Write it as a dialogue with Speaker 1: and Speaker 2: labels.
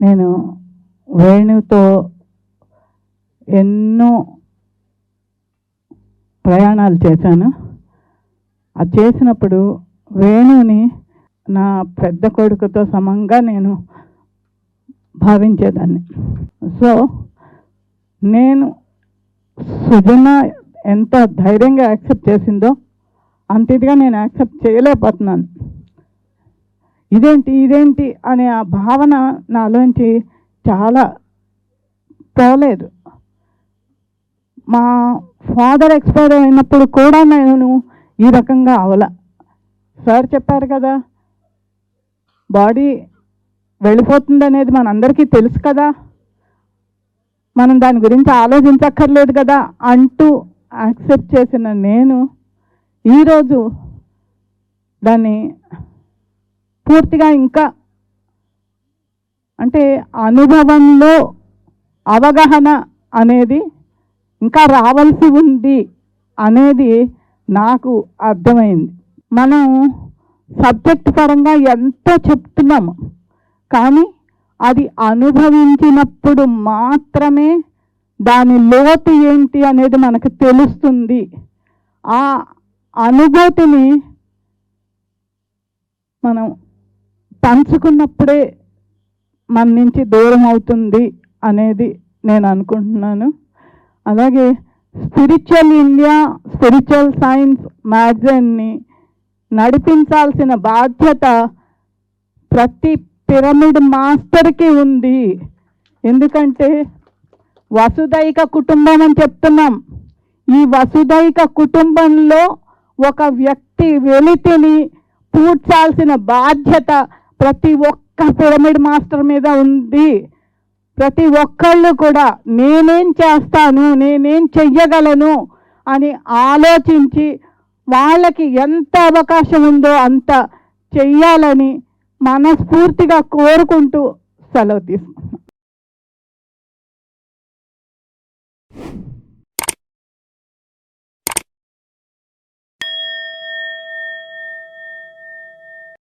Speaker 1: నేను వేణుతో ఎన్నో ప్రయాణాలు చేశాను. అది చేసినప్పుడు వేణుని నా పెద్ద కొడుకుతో సమంగా నేను భావించేదాన్ని. సో నేను సుజన ఎంత ధైర్యంగా యాక్సెప్ట్ చేసిందో అంత ఇదిగా నేను యాక్సెప్ట్ చేయలేకపోతున్నాను. ఇదేంటి ఇదేంటి అనే ఆ భావన నాలోంచి చాలా పోలేదు. మా ఫాదర్ ఎక్స్పైర్ అయినప్పుడు కూడా నేను ఈ రకంగా అవల. సార్ చెప్పారు కదా బాడీ వెళ్ళిపోతుంది అనేది మనందరికీ తెలుసు కదా మనం దాని గురించి ఆలోచించక్కర్లేదు కదా అంటూ యాక్సెప్ట్ చేసిన నేను ఈరోజు దాన్ని పూర్తిగా ఇంకా అంటే అనుభవంలో అవగాహన అనేది ఇంకా రావాల్సి ఉంది అనేది నాకు అర్థమైంది. మనం సబ్జెక్ట్ పరంగా ఎంతో చెప్తున్నాము. కానీ అది అనుభవించినప్పుడు మాత్రమే దాని లోతు ఏంటి అనేది మనకు తెలుస్తుంది. ఆ అనుభూతిని మనం పంచుకున్నప్పుడే మన నుంచి దూరం అవుతుంది అనేది నేను అనుకుంటున్నాను. అలాగే స్పిరిచువల్ ఇండియా స్పిరిచువల్ సైన్స్ మ్యాగజైన్ని నడిపించాల్సిన బాధ్యత ప్రతి పిరమిడ్ మాస్టర్కి ఉంది. ఎందుకంటే వసుదైక కుటుంబం అని చెప్తున్నాం. ఈ వసుదైక కుటుంబంలో ఒక వ్యక్తి వెలితిని పూడ్చాల్సిన బాధ్యత ప్రతి ఒక్క పిరమిడ్ మాస్టర్ మీద ఉంది. ప్రతి ఒక్కళ్ళు కూడా నేనేం చేస్తాను నేనేం చెయ్యగలను అని ఆలోచించి వాళ్ళకి ఎంత అవకాశం ఉందో అంత చెయ్యాలని మనస్ఫూర్తిగా కోరుకుంటూ సెలవు తీసుకుంటున్నాను.